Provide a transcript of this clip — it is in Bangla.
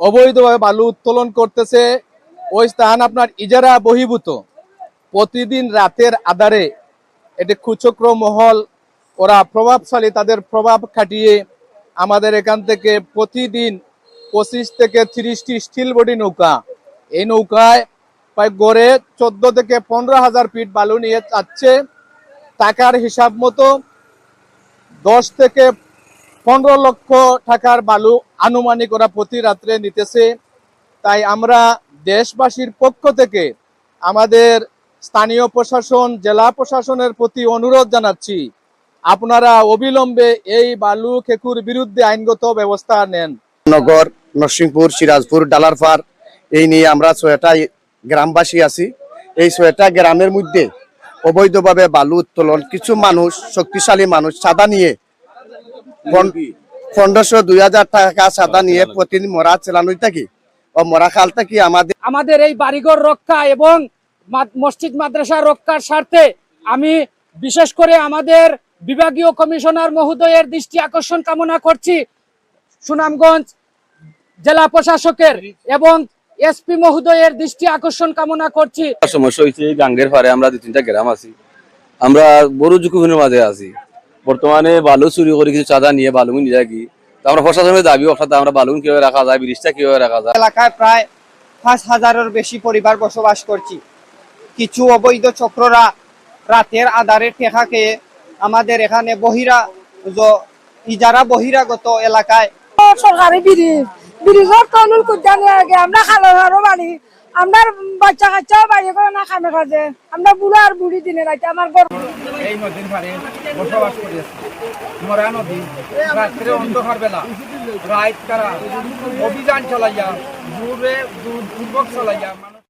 অবৈধভাবে বালু উত্তোলন করতেছে। ওই স্থান আপনার ইজারা বহির্ভূত। প্রতিদিন রাতের আধারে এটি কুচক্র মহল। ওরা প্রভাবশালী, তাদের প্রভাব খাটিয়ে আমাদের এখান থেকে প্রতিদিন পঁচিশ থেকে তিরিশটি স্টিল বডি নৌকা। এই নৌকায় প্রায় গড়ে চোদ্দ থেকে পনেরো হাজার ফিট বালু নিয়ে যাচ্ছে। টাকার হিসাব মতো দশ থেকে পনেরো লক্ষ টাকার বালু আনুমানিক ওরা প্রতি রাত্রে নিতেছে। তাই আমরা দেশবাসীর পক্ষ থেকে আমাদের স্থানীয় প্রশাসন, জেলা প্রশাসনের প্রতি অনুরোধ জানাচ্ছি, আপনারা অবিলম্বে এই বালু খেকুর বিরুদ্ধে আইনগত ব্যবস্থা নেন। নগর, নরসিংপুর, সিরাজপুর, ডালারপাড়, এই নিয়ে আমরা ছয়টা গ্রামবাসী আছি। এই ছয়টা গ্রামের মধ্যে অবৈধভাবে বালু উত্তোলন, কিছু মানুষ, শক্তিশালী মানুষ সাদা নিয়ে পনেরোশো দুই হাজার টাকা চাঁদা নিয়ে প্রতিদিন মরা চালানো থাকি ও মরা খাল থাকি আমাদের আমাদের এই বাড়িঘর রক্ষা এবং মসজিদ মাদ্রাসা রক্ষার স্বার্থে আমি বিশেষ করে আমাদের বিভাগীয় কমিশনার মহোদয়ের দৃষ্টি আকর্ষণ কামনা করছি সুনামগঞ্জ জেলা প্রশাসকের এবং এসপি মহোদয়ের দৃষ্টি আকর্ষণ কামনা করছি। সমস্যা হয়েছে গাঙ্গের পারে আমরা দু তিনটা গ্রাম আছি। আমরা বড় ঝুঁকিপূর্ণের মাঝে আছি। বর্তমানে বালু চুরি করে কিছু চাঁদা নিয়ে বালুগুন নিয়ে তো আমরা প্রশাসনের দাবি অর্থাৎ আমরা বালুগুন কীভাবে রাখা যায় ব্রিজটা কীভাবে রাখা যায়? এলাকায় প্রায় পাঁচ হাজারের বেশি পরিবার বসবাস করছি। কিছু অবৈধ চক্ররা রাতের আধারে টেকা খেয়ে আমাদের এখানে বহিরা ইজারা বহিরাগত এলাকায় সরকারি ব্রিজ ব্রিজের তনুল কুদানি আগে আমরা খালো আরও বাড়ি আমরা বাচ্চা কাচ্চাও বাড়ি করে না খামে খাজে। আমরা বুড়ো আর বুড়ি দিনে রাখি আমার গর্ব এই নদীর পারে বসবাস করে মরা নদী, রাত্রে অন্ধকার বেলা, রাত তারা অভিযান চালাইয়া, দূরে দূর পূর্বক চালাইয়া